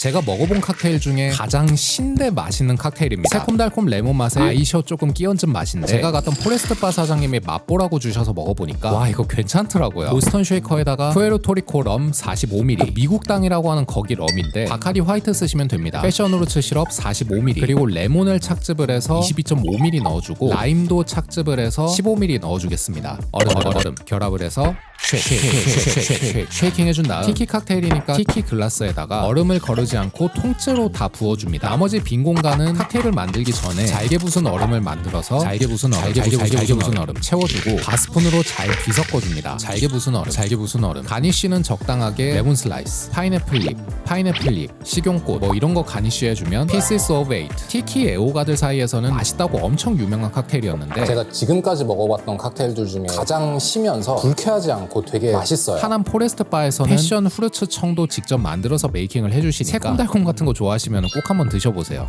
제가 먹어본 칵테일 중에 가장 신데 맛있는 칵테일입니다. 새콤달콤 레몬 맛에 아이셔 조금 끼얹은 맛인데 제가 갔던 포레스트 바 사장님이 맛보라고 주셔서 먹어보니까 와 이거 괜찮더라고요. 보스턴 쉐이커에다가 푸에르토리코 럼 45ml 그 미국 땅이라고 하는 거기 럼인데 바카리 화이트 쓰시면 됩니다. 패션후르츠 시럽 45ml 그리고 레몬을 착즙을 해서 22.5ml 넣어주고 라임도 착즙을 해서 15ml 넣어주겠습니다. 얼음 얼음 얼음 결합을 해서 쉐이킹 해준 다음 키키 칵테일이니까 키키 글라스에다가 얼음을 거르지 않고 통째로 다 부어줍니다. 나머지 빈 공간은 칵테일을 만들기 전에 잘게 부순 얼음을 만들어서 잘게 부순 얼음, 잘게, 잘게, 잘게 부순 얼음 채워주고 바스푼으로 잘 뒤섞어줍니다. 잘게 부순 얼음, 잘게 부순 얼음. 가니쉬는 적당하게 레몬 슬라이스, 파인애플 립, 파인애플 립, 식용꽃 뭐 이런 거 가니쉬 해주면 피시스 오브 에이트. 티키 애호가들 사이에서는 맛있다고 엄청 유명한 칵테일이었는데 제가 지금까지 먹어봤던 칵테일들 중에 가장 시면서 불쾌하지 않고 되게 맛있어요. 하남 포레스트 바에서는 패션 후르츠 청도 직접 만들어서 메이킹을 해주시니까 새콤달콤 같은 거 좋아하시면 꼭 한번 드셔보세요.